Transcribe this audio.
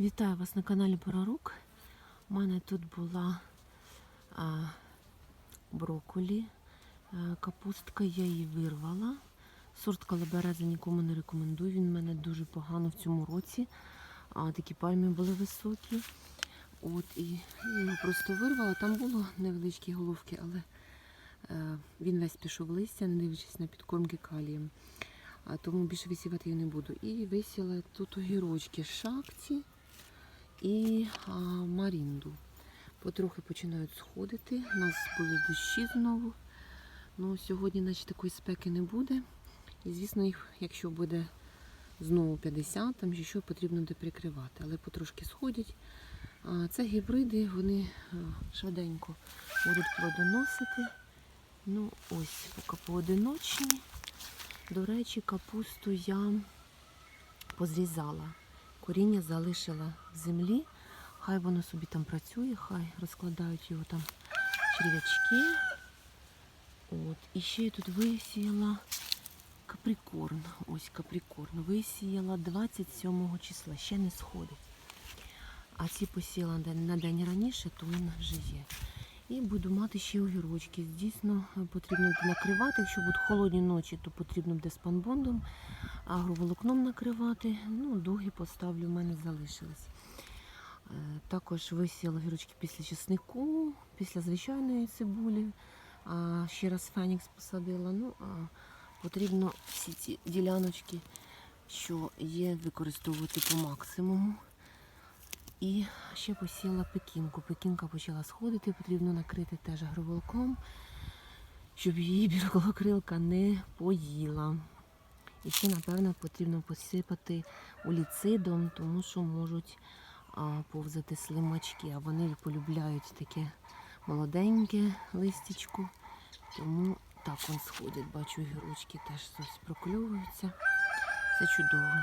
Вітаю вас на каналі Порарук. У мене тут була а, брокколі, а, капустка, я її вирвала. Сорт калабереза нікому не рекомендую. Він в мене дуже погано в цьому році. А, такі пальми були високі. От, і я просто вирвала. Там було невеличкі головки, але е, він весь пішов листя, не дивлячись на підкормки калієм. А тому більше висівати її не буду. І висіла тут огірочки шакті і а, марінду. Потрохи починають сходити. У нас були дощі знову. Ну, сьогодні, наче такої спеки не буде. І, звісно, їх, якщо буде знову 50, там що потрібно буде прикривати. Але потрошки сходять. А, це гібриди, вони а, швиденько будуть плодоносити. Ну, ось, поки поодиночні. До речі, капусту я позрізала. Коріння залишила в землі. Хай воно собі там працює, хай розкладають його там черв'ячки. От. І ще я тут висіяла каприкорн. Ось каприкорн. Висіяла 27 числа, ще не сходить. А ці посіяла на- день раніше, то він вже є. І буду мати ще огірочки. Дійсно потрібно накривати. Якщо будуть холодні ночі, то потрібно буде спанбондом, агроволокном накривати. Ну, дуги поставлю, в мене залишились. Е, Також висіяла огірочки після чеснику, після звичайної цибулі. А ще раз фенікс посадила. Ну, а потрібно всі ці діляночки, що є, використовувати по максимуму. І ще посіяла пекінку. Пекінка почала сходити, потрібно накрити теж агроволокном, щоб її білокрилка не поїла. І ще, напевно, потрібно посипати уліцидом, тому що можуть а, повзати слимачки, а вони полюбляють таке молоденьке листячко. Тому так он сходить. Бачу, гірочки теж прокльовуються. Це чудово.